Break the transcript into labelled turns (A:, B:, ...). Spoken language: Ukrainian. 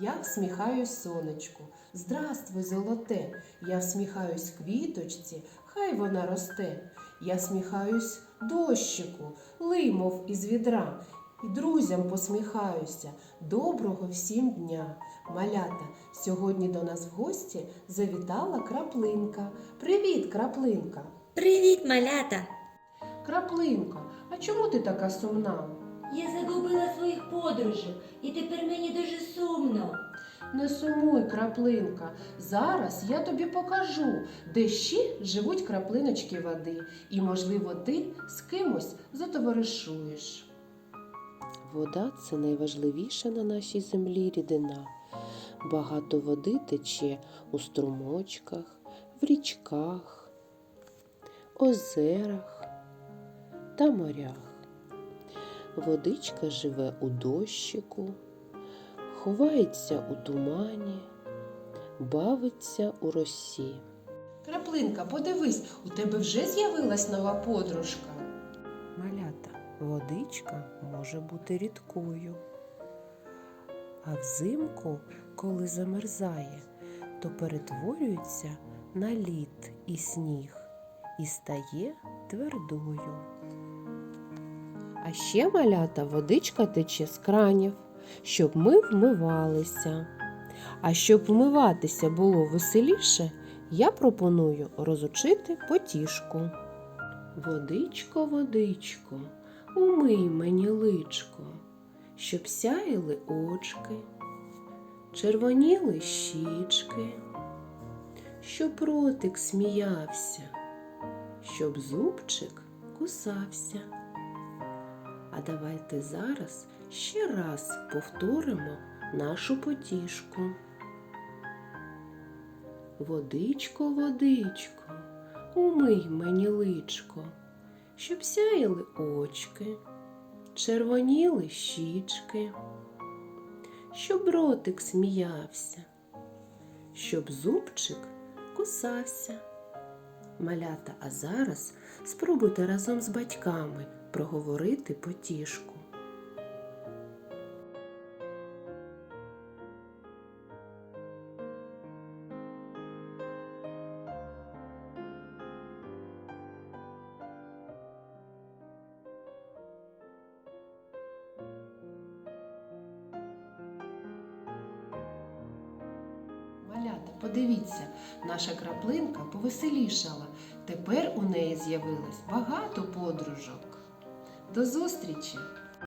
A: Я всміхаюсь сонечку, здравствуй, золоте. Я всміхаюсь квіточці, хай вона росте. Я всміхаюсь дощику, лий, мов із відра. І друзям посміхаюся. Доброго всім дня. Малята, сьогодні до нас в гості завітала краплинка. Привіт, краплинка.
B: Привіт, малята!
A: Краплинка, а чому ти така сумна?
B: Я загубила своїх подружок, і тепер мені дуже сумно.
A: Не сумуй, краплинка. Зараз я тобі покажу, де ще живуть краплиночки води, і, можливо, ти з кимось затоваришуєш. Вода це найважливіша на нашій землі рідина. Багато води тече у струмочках, в річках, озерах та морях. Водичка живе у дощику, ховається у тумані, бавиться у росі. Краплинка, подивись, у тебе вже з'явилась нова подружка. Малята, водичка може бути рідкою. А взимку, коли замерзає, то перетворюється на лід і сніг і стає твердою. А ще малята водичка тече з кранів, щоб ми вмивалися. А щоб вмиватися було веселіше, я пропоную розучити потішку. Водичко, водичко, умий мені личко, щоб сяяли очки, червоніли щічки, щоб ротик сміявся, щоб зубчик кусався. А давайте зараз ще раз повторимо нашу потішку. Водичко, водичко, умий мені личко, щоб сяяли очки, червоніли щічки, щоб ротик сміявся, щоб зубчик кусався. Малята, а зараз спробуйте разом з батьками проговорити потішку. Малята, подивіться, наша краплинка повеселішала. Тепер у неї з'явилось багато подружок. До зустрічі!